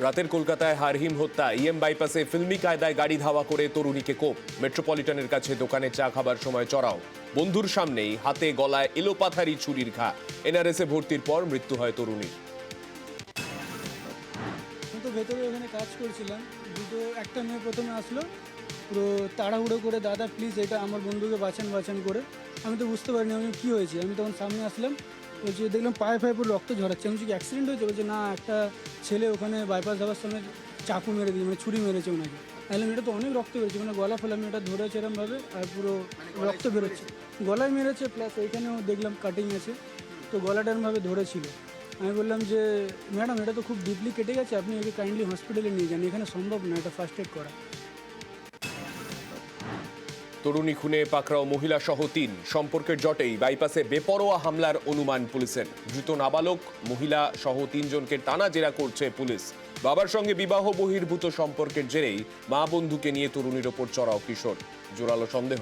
রাতের কলকাতায় হারহিম হত্যা ইএম বাইপাসে ফিল্মি কায়দায় গাড়ি ধাওয়া করে তরুণীকে কোপ। মেট্রোপলিটনের কাছে দোকানে চা খাবার সময় চড়াও। বন্ধুর সামনেই হাতে গলায় এলোপাথারি ছুরির ঘা। এনআরএসে ভর্তির পর মৃত্যু হয় তরুণীর। ভেতরে ওখানে কাজ করছিলাম। দুটো, একটা মেয়ে প্রথমে আসলো। পুরো তাড়াহুড়ো করে, দাদা প্লিজ এটা আমার বন্ধুকে বাঁচান বাঁচান করে। আমি তো বুঝতে পারিনি আমি কী হয়েছে। আমি তখন সামনে আসলাম। বলছি দেখলাম পায়ে পায়ে পুরো রক্ত ঝরাচ্ছে। আমি কি অ্যাক্সিডেন্ট হয়েছে? বলছে না একটা ছেলে ওখানে বাইপাস যাওয়ার সময় চাকু মেরে দিয়ে মানে ছুরি মেরেছে ওনাকে। তাহলে এটা তো অনেক রক্ত বেরোচ্ছে। মানে গলা ফেলা মেয়েটা ধরেছে এরমভাবে আর পুরো রক্ত বেরোচ্ছে। গলায় মেরেছে প্লাস এইখানেও দেখলাম কাটিং আছে। তো গলাটা এরমভাবে ধরেছিল। আমি বললাম যে ম্যাডাম এটা তো খুব ডিপলি কেটে গেছে। আপনি একে কাইন্ডলি হসপিটালে নিয়ে যান। এখানে সম্ভব না এটা ফার্স্ট এড করা। তরুণী খুনে পাকড়াও মহিলা সহ তিন। সম্পর্কের জটেই বাইপাসে বেপরোয়া হামলার অনুমান পুলিশের। ধৃত নাবালক, মহিলা সহ তিনজনকে টানা জেরা করছে পুলিশ। বাবার সঙ্গে বিবাহ বহির্ভূত সম্পর্কের জেরেই মা বন্ধুকে নিয়ে তরুণীর ওপর চড়াও কিশোর। জোরালো সন্দেহ।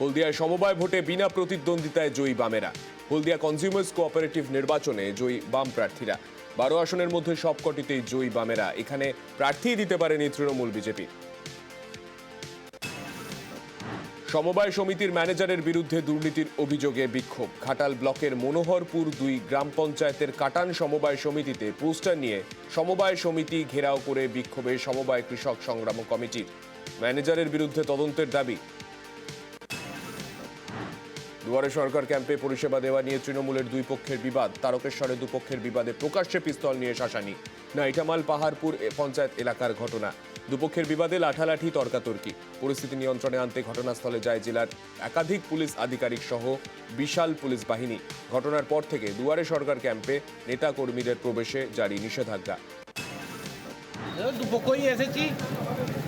হলদিয়ায় সমবায় ভোটে বিনা প্রতিদ্বন্দ্বিতায় জয়ী বামেরা। হলদিয়া কনজিউমার্স কোঅপারেটিভ নির্বাচনে জয়ী বাম প্রার্থীরা। বারো আসনের মধ্যে সবকটিতেই জয়ী বামেরা। এখানে প্রার্থী দিতে পারেনি তৃণমূল বিজেপি। সমবায় সমিতির ম্যানেজারের বিরুদ্ধে দুর্নীতির অভিযোগে বিক্ষোভ। ঘাটাল ব্লকের মনোহরপুর দুই গ্রাম পঞ্চায়েতের কাটান সমবায় সমিতিতে পোস্টার নিয়ে সমবায় সমিতি ঘেরাও করে বিক্ষোভে সমবায় কৃষক সংগ্রাম কমিটির। ম্যানেজারের বিরুদ্ধে তদন্তের দাবি দুয়ারে সরকার ক্যাম্পে পরিষেবা দেওয়া নিয়ে তৃণমূলের দুই পক্ষের বিবাদ। তারকেশ্বরে দুপক্ষের বিবাদে প্রকাশ্যে পিস্তল নিয়ে শাসানি। নাইটামাল, পাহাড়পুর পঞ্চায়েত এলাকার ঘটনা। দুপক্ষের বিবাদে লাঠালাঠি, তর্কাতর্কি। পরিস্থিতি নিয়ন্ত্রণে আনতে ঘটনাস্থলে যায় জেলার একাধিক পুলিশ আধিকারিক সহ বিশাল পুলিশ বাহিনী। ঘটনার পর থেকে দুয়ারে সরকার ক্যাম্পে নেতা কর্মীদের প্রবেশে জারি নিষেধাজ্ঞা। দুপক্ষই এসেছি।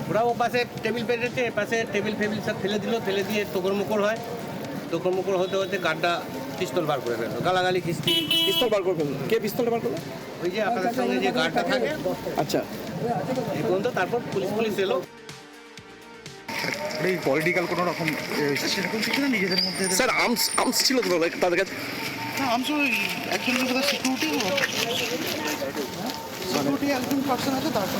ওরা ও পাশে টেবিল পেটেছে এ পাশে টেবিল ফেবিল সব ফেলে দিল, ফেলে দিয়ে তোকর মুকর হয়। তোকর মুকর হতে হতে গানটা পিস্তল বার করে ফেলল গালাগালি খিস্তি। পিস্তল বার করে করবেন কে পিস্তলটা বার করবে ওই যে আপনাদের সঙ্গে যে গার্ডটা থাকে। আচ্ছা। এই পর্যন্ত তারপর পুলিশ পুলিশ এলো। এই পলিটিক্যাল কোনো রকম সেরকম কিছু না নিজেদের মধ্যে স্যার আর্মস আর্মস ছিল তো তাদের কাছে না আমি শুধু একজন বোধহয় সিকিউরিটি সিকিউরিটি একজন পার্সন আছে তারপর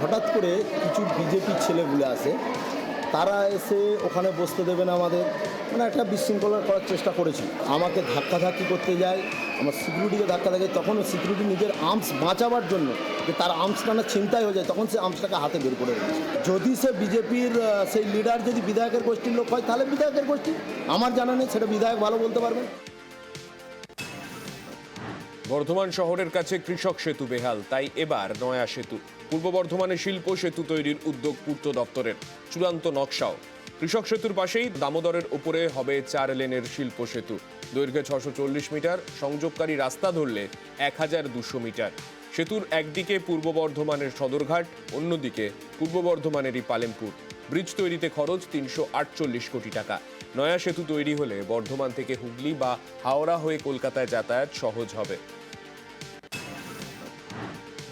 হঠাৎ করে কিছু বিজেপি ছেলেগুলো আসে তারা এসে ওখানে বসতে দেবে না আমাদের। মানে একটা বিশৃঙ্খলা করার চেষ্টা করেছিল আমাকে ধাক্কাধাক্কি করতে যায়, আমার সিকিউরিটিকে ধাক্কা থাকে তখন সিকিউরিটি নিজের আর্মস বাঁচাবার জন্য যে তার আর্মসটা না ছিনতাই হয়ে যায়, তখন সে আর্মসটাকে হাতে বের করে রেখেছে যদি সে বিজেপির সেই লিডার যদি বিধায়কের গোষ্ঠীর লোক হয়, তাহলে বিধায়কের গোষ্ঠী। আমার জানা নেই, সেটা বিধায়ক ভালো বলতে পারবেন বর্ধমান শহরের কাছে কৃষক সেতু বেহাল, তাই এবার নয়া সেতু। পূর্ব বর্ধমানে শিল্প সেতু তৈরির উদ্যোগ পূর্ত দপ্তরের চূড়ান্ত নকশাও। কৃষক সেতুর পাশেই দামোদরের উপরে হবে চার লেনের শিল্প সেতু। দৈর্ঘ্যে ছশো মিটার, সংযোগকারী রাস্তা ধরলে এক হাজার দুশো মিটার। সেতুর একদিকে পূর্ব বর্ধমানের সদরঘাট, অন্যদিকে পূর্ব বর্ধমানেরই পালেমপুর। ব্রিজ তৈরিতে খরচ তিনশো আটচল্লিশ কোটি টাকা। নয়া সেতু তৈরি হলে বর্ধমান থেকে হুগলি বা হাওড়া হয়ে কলকাতায় যাতায়াত সহজ হবে।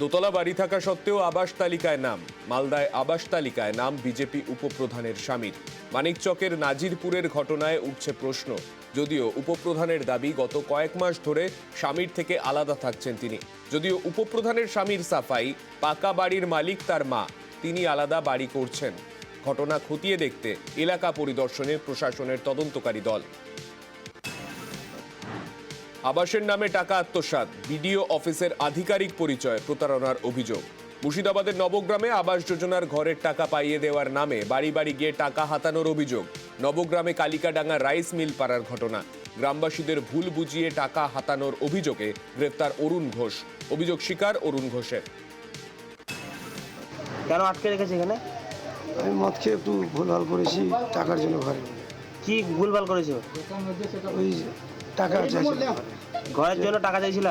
দোতলা বাড়ি থাকা সত্ত্বেও আবাস তালিকায় নাম। মালদায় আবাস তালিকায় নাম বিজেপি উপপ্রধানের স্বামীর। মানিকচকের নাজিরপুরের ঘটনায় উঠছে প্রশ্ন। যদিও উপপ্রধানের দাবি গত কয়েক মাস ধরে স্বামীর থেকে আলাদা থাকছেন তিনি। যদিও উপপ্রধানের স্বামীর সাফাই, পাকা বাড়ির মালিক তার মা, তিনি আলাদা বাড়ি করছেন। ঘটনা খতিয়ে দেখতে এলাকা পরিদর্শনে প্রশাসনের তদন্তকারী দল। আবাসের নামে টাকা আত্মসাৎ বিডিও অফিসের আধিকারিক পরিচয় প্রতারণার অভিযোগ। মুর্শিদাবাদের নবগ্রামে আবাস যোজনার ঘরের টাকা পাইয়ে দেওয়ার নামে বাড়ি বাড়ি গিয়ে টাকা হাতানোর অভিযোগ। নবগ্রামে কালিকাডাঙ্গা রাইস মিল পাড়ার ঘটনা। গ্রামবাসীদের ভুল বুঝিয়ে টাকা হাতানোর অভিযোগে গ্রেফতার অরুণ ঘোষ। অভিযোগ স্বীকার অরুণ ঘোষের। কেন আটকে রেখেছে এখানে? আমি মদ খেয়ে একটু ভুলভাল করেছি টাকার জন্য ঘরে কি ভুলভাল করেছ? ওই টাকা চাইছিল। ঘরের জন্য টাকা চাইছিল?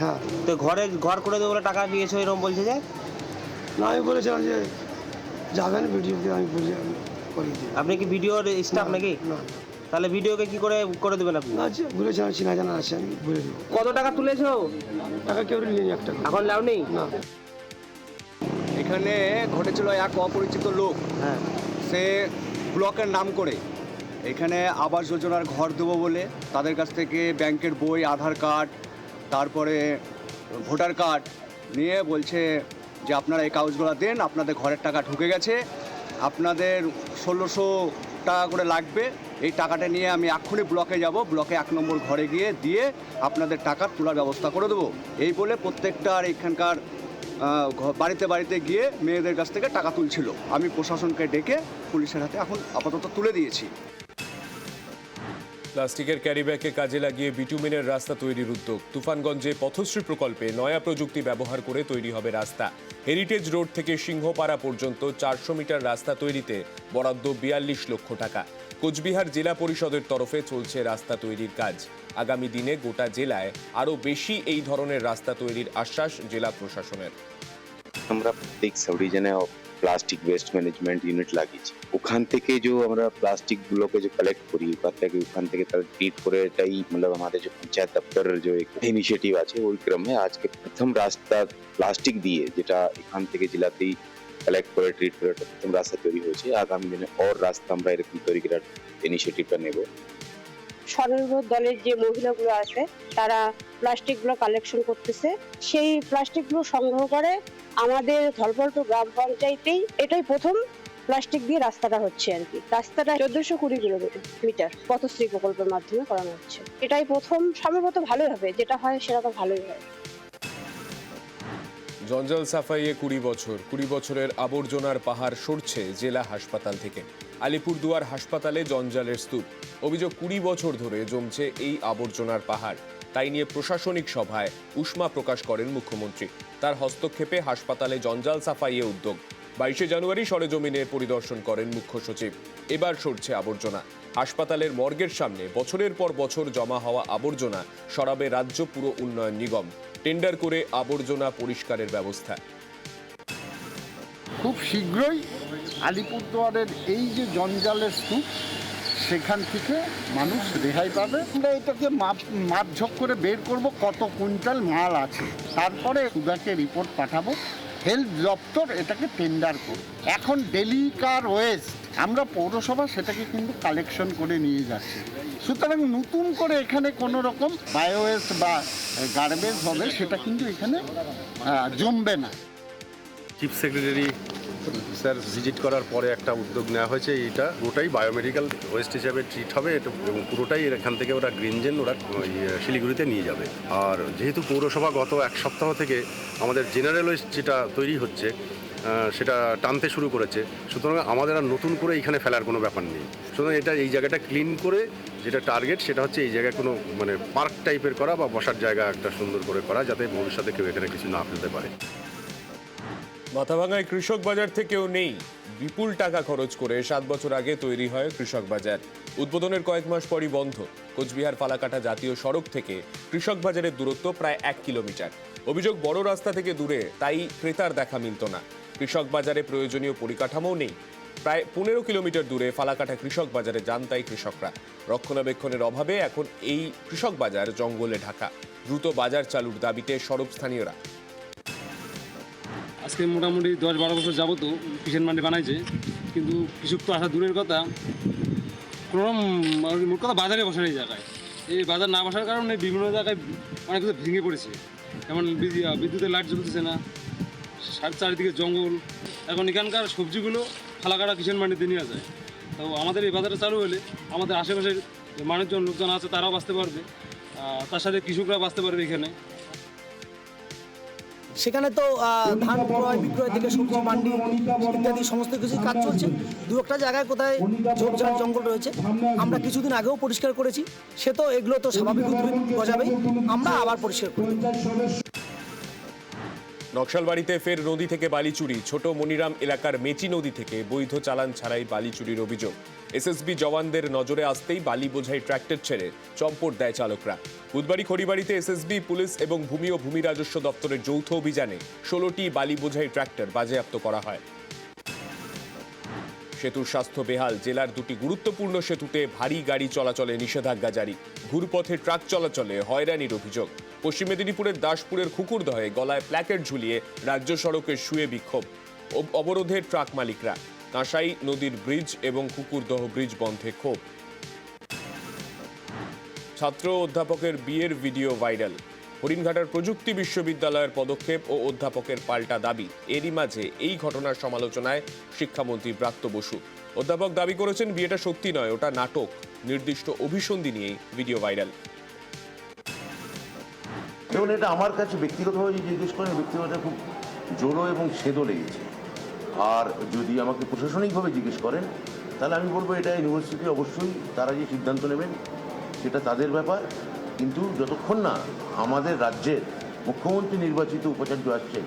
হ্যাঁ। তো ঘরে ঘর করে দেবো বলে টাকা দিয়েছ এরকম বলছে যে? না আমি বলেছিলাম যে যাবেন ভিডিওকে আমি বলি করিয়ে দিই। আপনি কি ভিডিওর স্টাফ নাকি? না। তাহলে ভিডিওকে কি করে করে দেবেন আপনি? না যে বলেছিলাম চিনা জানা আছে আমি বলে দেবো কত টাকা তুলেছো? টাকা কেউ নিয়ে একটা। এখন লাভ নেই না। এখানে ঘটেছিল এক অপরিচিত লোক। হ্যাঁ। সে ব্লকের নাম করে। এখানে আবাস যোজনার ঘর দেবো বলে তাদের কাছ থেকে ব্যাংকের বই, আধার কার্ড, তারপরে ভোটার কার্ড নিয়ে বলছে যে আপনারা এই কাগজগুলো দেন, আপনাদের ঘরের টাকা ঢুকে গেছে। আপনাদের ষোলোশো টাকা করে লাগবে। এই টাকাটা নিয়ে আমি এক্ষুনি ব্লকে যাব। ব্লকে এক নম্বর ঘরে গিয়ে দিয়ে আপনাদের টাকা তোলার ব্যবস্থা করে দেবো। এই বলে প্রত্যেকটার এখানকার বাড়িতে বাড়িতে গিয়ে মেয়েদের কাছ থেকে টাকা তুলছিল। আমি প্রশাসনকে ডেকে পুলিশের হাতে এখন আপাতত তুলে দিয়েছি। প্লাস্টিকের ক্যারিব্যাগকে কাজে লাগিয়ে বিটুমিনের রাস্তা তৈরির উদ্যোগ। তুফানগঞ্জে পথশ্রী প্রকল্পে নয়া প্রযুক্তি ব্যবহার করে তৈরি হবে রাস্তা। হেরিটেজ রোড থেকে সিংহপাড়া পর্যন্ত চারশো মিটার রাস্তা তৈরিতে বরাদ্দ বিয়াল্লিশ লক্ষ টাকা। কোচবিহার জেলা পরিষদের তরফে চলছে রাস্তা তৈরির কাজ। আগামী দিনে গোটা জেলায় আরও বেশি এই ধরনের রাস্তা তৈরির আশ্বাস জেলা প্রশাসনের। আমরা প্রত্যেক sub plastic waste management unit লাগিয়েছি। ওখান থেকে যে আমরা প্লাস্টিক গুলোকে যে কালেক্ট করি ওখান থেকে ওখান থেকে তারা ট্রিট করে এটাই মানে আমাদের যে পঞ্চায়েত দপ্তরের যে ইনিশিয়েটিভ আছে, ওই ক্রমে আজকে প্রথম রাস্তা প্লাস্টিক দিয়ে যেটা এখান থেকে জেলাতেই কালেক্ট করে ট্রিট করে প্রথম রাস্তা তৈরি হয়েছে। আগামী দিনে ওর রাস্তা আমরা এরকম তৈরি করার ইনিশিয়েটিভটা নেব। স্বনির্ভর দলের যে মহিলাগুলো আছে, তারা প্লাস্টিকগুলো কালেকশন করতেছে। সেই প্লাস্টিকগুলো সংগ্রহ করে আমাদের ধলপল্ট গ্রাম পঞ্চায়েতেই এটাই প্রথম প্লাস্টিক দিয়ে রাস্তাটা হচ্ছে আর কি। রাস্তাটা চোদ্দশো কুড়ি কিলোমিটার পথশ্রী প্রকল্পের মাধ্যমে করানো হচ্ছে। এটাই প্রথম, সম্ভবত ভালোই হবে, যেটা হয় সেটা তো ভালোই হয়। জঞ্জাল সাফাইয়ে কুড়ি বছর, কুড়ি বছরের আবর্জনার পাহাড় সরছে জেলা হাসপাতাল থেকে। আলিপুরদুয়ার হাসপাতালে জঞ্জালের স্তূপ। অভিযোগ কুড়ি বছর ধরে জমছে এই আবর্জনার পাহাড়। তাই নিয়ে প্রশাসনিক সভায় উষ্মা প্রকাশ করেন মুখ্যমন্ত্রী। তার হস্তক্ষেপে হাসপাতালে জঞ্জাল সাফাইয়ে উদ্যোগ। বাইশে জানুয়ারি সরেজমিনে পরিদর্শন করেন মুখ্য সচিব। এবার সরছে আবর্জনা। হাসপাতালের মর্গের সামনে বছরের পর বছর জমা হওয়া আবর্জনা সরাবে রাজ্য পুর উন্নয়ন নিগম। টেন্ডার করে আবর্জনা পরিষ্কারের ব্যবস্থা। খুব শীঘ্রই আলিপুরদুয়ারের এই যে জঞ্জালের স্তূপ সেখান থেকে মানুষ রেহাই পাবে। আমরা এটাকে মাপ মাপঝোক করে বের করব কত কুইন্টাল মাল আছে। তারপরে সুদাকে রিপোর্ট পাঠাবো। হেলথ দপ্তর এটাকে টেন্ডার করবে। এখন ডেলি কার ওয়েস্ট আমরা পৌরসভা সেটাকে কিন্তু কালেকশন করে নিয়ে যাচ্ছি। সুতরাং নতুন করে এখানে কোনো রকম বায়োওয়েস্ট বা গার্বেজ হবে, সেটা কিন্তু এখানে জমবে না। চিফ সেক্রেটারি স্যার ভিজিট করার পরে একটা উদ্যোগ নেওয়া হয়েছে এটা পুরোটাই বায়োমেডিক্যাল ওয়েস্ট হিসাবে ট্রিট হবে এবং পুরোটাই এখান থেকে ওরা গ্রিনজেন ওরা ওই, শিলিগুড়িতে নিয়ে যাবে। আর যেহেতু পৌরসভা গত এক সপ্তাহ থেকে আমাদের জেনারেল ওয়েস্ট যেটা তৈরি হচ্ছে সেটা টানতে শুরু করেছে সুতরাং আমাদের আর নতুন করে এখানে ফেলার কোনো ব্যাপার নেই। সুতরাং এটা এই জায়গাটা ক্লিন করে যেটা টার্গেট সেটা হচ্ছে এই জায়গায় কোনো মানে পার্ক টাইপের করা বা বসার জায়গা একটা সুন্দর করে করা যাতে ভবিষ্যতে কেউ এখানে কিছু না ফেলতে পারে। মাথাভাঙায় কৃষক বাজার থেকেও নেই বিপুল টাকা খরচ করে সাত বছর আগে তৈরি হয় কৃষক বাজার। উদ্বোধনের কয়েক মাস পরই বন্ধ। কোচবিহার ফালাকাটা জাতীয় সড়ক থেকে কৃষক বাজারের দূরত্ব প্রায় এক কিলোমিটার। অভিযোগ বড় রাস্তা থেকে দূরে, তাই ক্রেতার দেখা মিলত না। কৃষক বাজারে প্রয়োজনীয় পরিকাঠামোও নেই। প্রায় পনেরো কিলোমিটার দূরে ফালাকাটা কৃষক বাজারে যান তাই কৃষকরা। রক্ষণাবেক্ষণের অভাবে এখন এই কৃষক বাজার জঙ্গলে ঢাকা। দ্রুত বাজার চালুর দাবিতে সরব স্থানীয়রা। আজকে মোটামুটি দশ বারো বছর যাব তো কিষেন মান্ডি বানাইছে। কিন্তু কৃষক তো আসা দূরের কথা। কোনো রকম মোট কথা বাজারে বসার এই জায়গায়। এই বাজার না বসার কারণে বিভিন্ন জায়গায় অনেক কিছু ভেঙে পড়েছে। যেমন বিদ্যু- বিদ্যুতের লাইট জ্বলতেছে না। সার চারিদিকে জঙ্গল। এখন এখানকার সবজিগুলো ফালাকাটা কিষেন মান্ডিতে নিয়ে যায়। তো আমাদের এই বাজারটা চালু হলে আমাদের আশেপাশের মানুষজন, লোকজন আছে তারাও বাঁচতে পারবে। তার সাথে কৃষকরা বাঁচতে পারবে এখানে। সেখানে তো ধান ক্রয় বিক্রয় থেকে সবজি, মান্ডি ইত্যাদি সমস্ত কিছুই কাজ চলছে। দু একটা জায়গায় কোথায় ঝোপঝাড়, জঙ্গল রয়েছে। আমরা কিছুদিন আগেও পরিষ্কার করেছি। সে তো এগুলো তো স্বাভাবিক উদ্ভিদ, গজাবেই। আমরা আবার পরিষ্কার করি নকশালবাড়িতে ফের নদী থেকে বালি চুরি ছোট মনিরাম এলাকার মেচি নদী থেকে বৈধ চালান ছাড়াই বালি চুরির অভিযোগ। এসএসবি জওয়ানদের নজরে আসতেই বালি বোঝাই ট্র্যাক্টর ছেড়ে চম্পট দেয় চালকরা। বুধবারই খড়িবাড়িতে এসএসবি, পুলিশ এবং ভূমি ও ভূমি রাজস্ব দপ্তরের যৌথ অভিযানে ষোলোটি বালি বোঝাই ট্র্যাক্টর বাজেয়াপ্ত করা হয়। সেতুর স্বাস্থ্য বেহাল। জেলার দুটি গুরুত্বপূর্ণ সেতুতে ভারী গাড়ি চলাচলে নিষেধাজ্ঞা জারি। ঘুরপথে ট্রাক চলাচলে হয়রানির অভিযোগ। পশ্চিম মেদিনীপুরের দাসপুরের খুকুরদহে গলায় প্ল্যাকেট ঝুলিয়ে রাজ্য সড়কে শুয়ে বিক্ষোভ। অব- অবরোধে ট্রাক মালিকরা। কাঁসাই নদীর ব্রিজ এবং কুকুরদহ ব্রিজ বন্ধে ক্ষোভ। ছাত্র অধ্যাপকের বিয়ের ভিডিও ভাইরাল। হরিণঘাটার প্রযুক্তি বিশ্ববিদ্যালয়ের পদক্ষেপ ও অধ্যাপকের পাল্টা দাবি। এরই মাঝে এই ঘটনার সমালোচনায় শিক্ষামন্ত্রী ব্রাত্য বসু। অধ্যাপক দাবি করেছেন, বিয়েটা সত্যি নয়, ওটা নাটক। নির্দিষ্ট অভিসন্ধি নিয়েই ভিডিও ভাইরাল। এবং এটা আমার কাছে ব্যক্তিগতভাবে জিজ্ঞেস করেন ব্যক্তিগত খুব জোরো এবং সেদো লেগেছে। আর যদি আমাকে প্রশাসনিকভাবে জিজ্ঞেস করেন, তাহলে আমি বলব, এটা ইউনিভার্সিটি অবশ্যই তারা যে সিদ্ধান্ত নেবেন, সেটা তাদের ব্যাপার। কিন্তু যতক্ষণ না আমাদের রাজ্যের মুখ্যমন্ত্রী নির্বাচিত উপাচার্য আসছেন,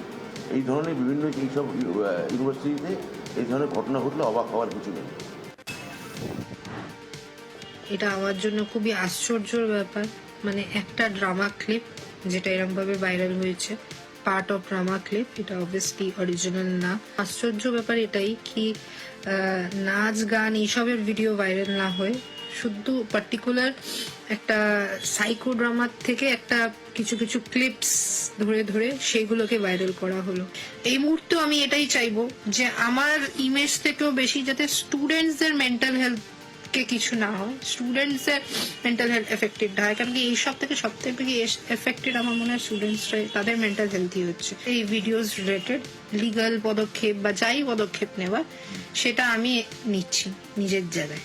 এই ধরনের বিভিন্ন এইসব ইউনিভার্সিটিতে এই ধরনের ঘটনা ঘটলে অবাক হওয়ার কিছু নেই। এটা আমার জন্য খুবই আশ্চর্যর ব্যাপার। মানে একটা ড্রামা ক্লিপ যেটা এরমভাবে ভাইরাল হয়েছে পার্ট অফ ড্রামা ক্লিপ এটা অবভিয়াসলি অরিজিনাল না। আশ্চর্য ব্যাপার এটাই কি নাচ, গান এইসবের ভিডিও ভাইরাল না হয়ে। শুধু পার্টিকুলার একটা সাইকো ড্রামার থেকে একটা কিছু কিছু ক্লিপস ধরে ধরে সেগুলোকে ভাইরাল করা হলো। এই মুহূর্তে আমি এটাই চাইব যে আমার ইমেজ থেকেও বেশি যাতে স্টুডেন্টসদের মেন্টাল হেলথ কিছু না হয় স্টুডেন্টসের মেন্টাল হেলথ এফেক্টেড হয়। কারণ কি এইসব থেকে সব থেকে বেশি এফেক্টেড আমার মনে হয় স্টুডেন্টসরাই তাদের মেন্টাল হেলথই হচ্ছে। এই ভিডিওস রিলেটেড লিগাল পদক্ষেপ বা যাই পদক্ষেপ নেওয়া, সেটা আমি নিচ্ছি নিজের জায়গায়।